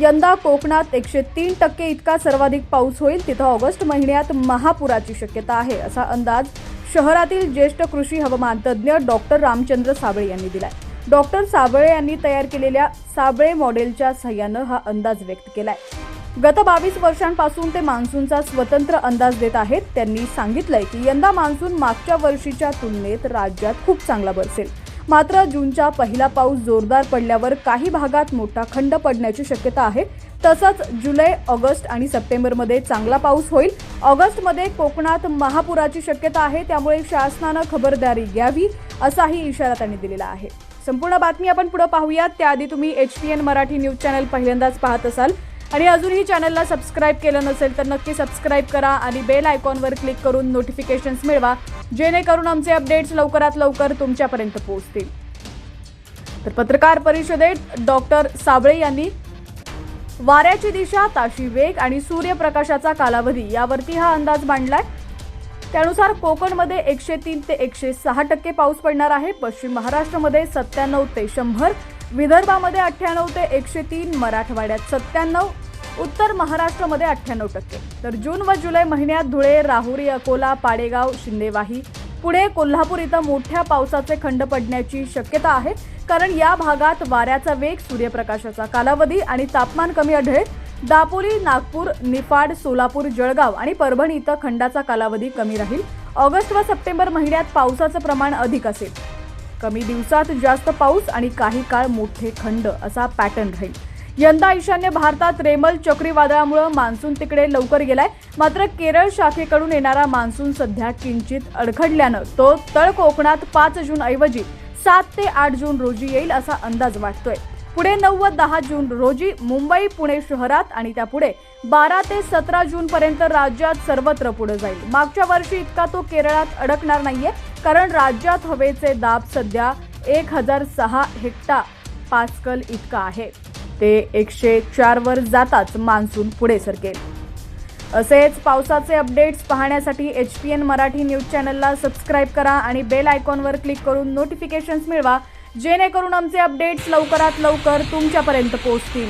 यंदा कोकणात एकशे तीन टक्के इतका सर्वाधिक पाऊस होईल तिथं ऑगस्ट महिन्यात महापुराची शक्यता आहे असा अंदाज शहरातील ज्येष्ठ कृषी हवामान तज्ज्ञ डॉक्टर रामचंद्र साबळे यांनी दिलाय. डॉक्टर साबळे यांनी तयार केलेल्या साबळे मॉडेलच्या सहाय्यानं हा अंदाज व्यक्त केलाय. गत बावीस वर्षांपासून ते मान्सूनचा स्वतंत्र अंदाज देत आहेत. त्यांनी सांगितलंय की यंदा मान्सून मागच्या वर्षीच्या तुलनेत राज्यात खूप चांगला बरसेल. मात्र जूनचा पहिला पाऊस जोरदार पडल्यावर काही भागात मोठा खंड पडण्याची शक्यता आहे. तसंच जुलै ऑगस्ट आणि सप्टेंबरमध्ये चांगला पाऊस होईल. ऑगस्टमध्ये कोकणात महापुराची शक्यता आहे त्यामुळे शासनानं खबरदारी घ्यावी असाही इशारा त्यांनी दिलेला आहे. संपूर्ण बातमी आपण पुढे पाहूयात. त्याआधी तुम्ही H P N Marathi news channel पहिल्यांदाच पाहत असाल. आणि अजूनही चॅनलला सबस्क्राईब केलं नसेल तर नक्की सबस्क्राईब करा आणि बेल आयकॉनवर क्लिक करून नोटिफिकेशन्स मिळवा जेणेकरून आमचे अपडेट्स लवकरात लवकर तुमच्यापर्यंत पोहोचतील. तर पत्रकार परिषदेत डॉक्टर साबळे यांनी वाऱ्याची दिशा ताशी वेग आणि सूर्यप्रकाशाचा कालावधी यावरती हा अंदाज मांडलाय. त्यानुसार कोकणमध्ये एकशे तीन ते एकशे सहा टक्के पाऊस पडणार आहे. पश्चिम महाराष्ट्रामध्ये सत्त्याण्णव ते शंभर विदर्भामध्ये अठ्ठ्याण्णव ते एकशे तीन मराठवाड्यात सत्त्याण्णव उत्तर महाराष्ट्रामध्ये अठ्ठ्याण्णव टक्के. तर जून व जुलै महिन्यात धुळे राहुरी अकोला पाडेगाव शिंदेवाही पुणे कोल्हापूर इथं मोठ्या पावसाचे खंड पडण्याची शक्यता आहे. कारण या भागात वाऱ्याचा वेग सूर्यप्रकाशाचा कालावधी आणि तापमान कमी आढळेल. दापोली नागपूर निफाड सोलापूर जळगाव आणि परभणी इथं खंडाचा कालावधी कमी राहील. ऑगस्ट व सप्टेंबर महिन्यात पावसाचं प्रमाण अधिक असेल. कमी दिवसात जास्त पाऊस आणि काही काळ मोठे खंड असा पॅटर्न राहील. यंदा ईशान्य भारतात रेमल चक्रीवादळामुळे मान्सून तिकडे लवकर गेलाय. मात्र केरळ शाखेकडून येणारा मान्सून सध्या किंचित अडखडल्यानं तो तळ कोकणात पाच जून ऐवजी सात ते आठ जून रोजी येईल असा अंदाज वाटतोय. पुढे नऊ व दहा जून रोजी मुंबई पुणे शहरात आणि त्यापुढे बारा ते सतरा जून पर्यंत राज्यात सर्वत्र पुढे जाईल. मागच्या वर्षी इतका तो केरळात अडकणार नाहीये. कारण राज्यात हवेचे दाब सध्या एक हजार सहा हेक्टा पास्कल इतका आहे. ते एकशे चारवर जाताच मान्सून पुढे सरकेल. असेच पावसाचे अपडेट्स पाहण्यासाठी H P N Marathi news चॅनलला सबस्क्राईब करा आणि बेल आयकॉनवर क्लिक करून नोटिफिकेशन्स मिळवा जेणेकरून आमचे अपडेट्स लवकरात लवकर तुमच्यापर्यंत पोहोचतील.